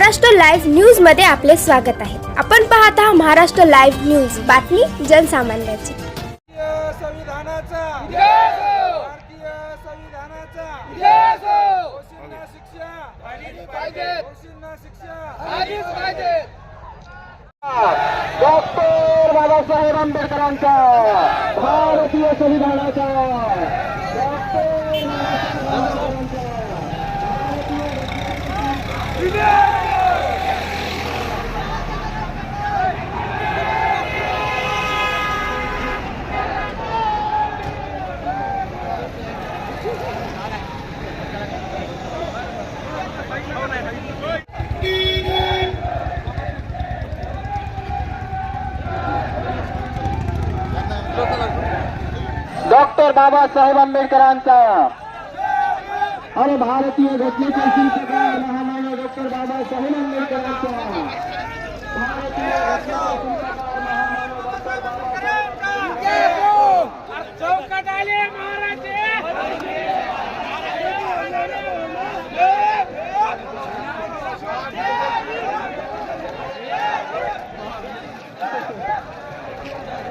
Maharashtra live न्यूजमध्ये आपले स्वागत आहे. आपण पाहत आहात महाराष्ट्र लाईव्ह न्यूज. बातमी जनसामान्याची. भारतीय संविधानाचा. भारतीय संविधानाचा. दोषींना शिक्षा. दोषींना शिक्षा. डॉक्टर बाबासाहेब आंबेडकरांचा. भारतीय संविधानाचा. डॉक्टर डॉक्टर बाबासाहेब आंबेडकरांचा. अरे भारतीय घटनेचा शिल्पकार महामानव डॉक्टर बाबासाहेब आंबेडकरांचा. भारतीय घटनेचा शिल्पकार महामानव डॉक्टर बाबा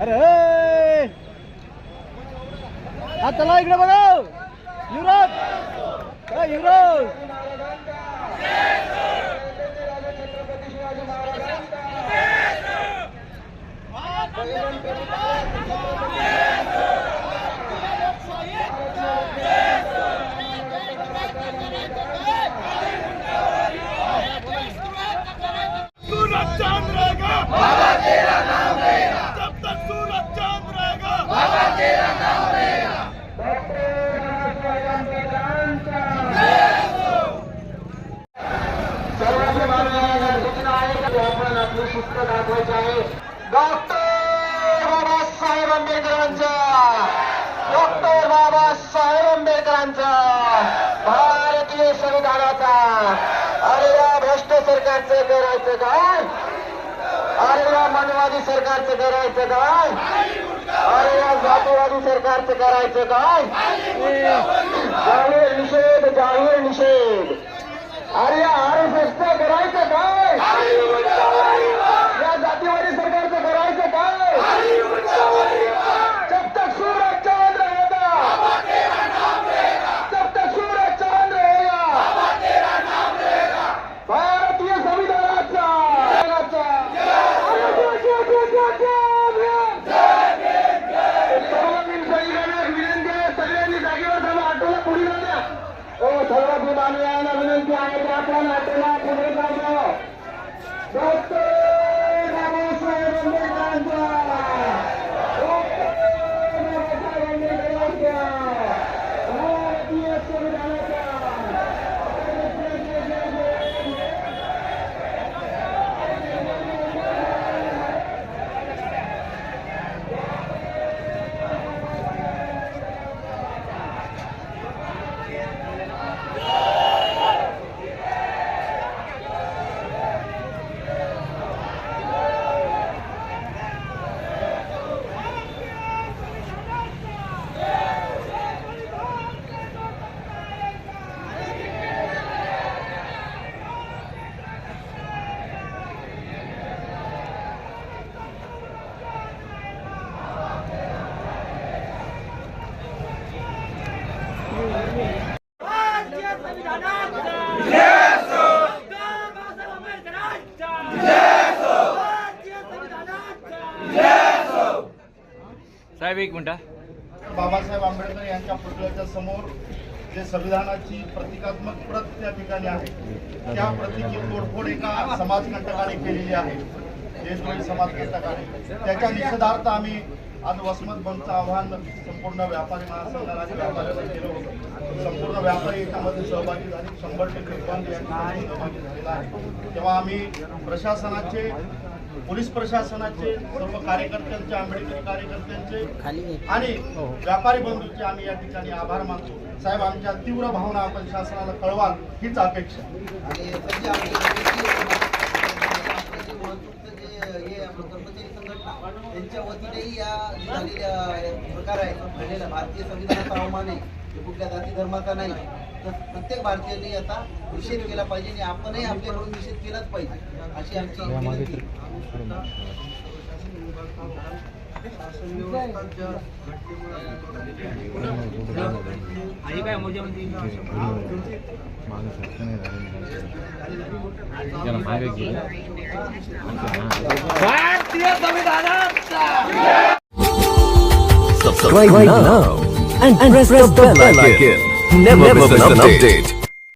अरे हा चला इकडे बघा. युवराज. युवराज. आंबेडकरांचा. डॉक्टर बाबासाहेब आंबेडकरांचा. भारतीय संविधानाचा. अरे या भ्रष्ट सरकारचं करायचं काय? अरे या मनवादी सरकारचं करायचं काय? अरे या जातीवादी सरकारचं करायचं काय? जाहीर निषेध जाहीर निषेध अरे या आर एस एसचं करायचं काय या जातीवादी सरकारचं करायचं काय जब तक सूरज चांद रहेगा जब तक सूरज चांद रहेगा भारतीय संविधानाचा सर्वांनी सगळीकडे विनंती आहे सगळ्यांनी जागेवर थांबा ऑटोला पुढे जाऊ द्या हो सर्व मानवांना विनंती आहे की आपण ऑटोला पुढे जाऊ डॉक्टर बाबासाहेब आंबेडकरांचा डॉक्टर बाबासाहेब आंबेडकरांचा भारतीय संविधानाचा साहेब एक मिनटा बाबासाहेब आंबेडकर यांच्या पुतळ्याच्या समोर जे संविधानाची प्रतिकात्मक प्रत त्या ठिकाणी आहे त्या प्रतीची तोडफोड एका समाजकंटकाने केलेली आहे देशद्रोही समाजकंटकाने. त्याच्या निषेधार्थ आम्ही आज वसमत बंदचं आव्हान संपूर्ण व्यापारी महासंघाला व्यापाऱ्यांना केलं होतं. संपूर्ण व्यापारी याच्यामध्ये सहभागी झाले. शंभर टक्के बंद या ठिकाणी सहभागी झालेला आहे. तेव्हा आम्ही प्रशासनाचे पोलीस प्रशासनाचे सर्व कार्यकर्त्यांचे आंबेडकरी कार्यकर्त्यांचे आणि व्यापारी बंधूंचे आम्ही या ठिकाणी आभार मानतो साहेब आमच्या तीव्र भावना आपण शासनाला कळवाल हीच अपेक्षा आणि त्यांच्या वतीनेही या प्रकार आहे. घडलेला भारतीय संविधानाचा अवमान आहे. हे कुठल्या जाती धर्माचा नाही. तर प्रत्येक भारतीयांनी आता निषेध केला पाहिजे आणि आपणही आपल्याकडून निषेध केलाच पाहिजे. अशी आमची विनंती Subscribe now and, and press the bell icon. Never, miss an update.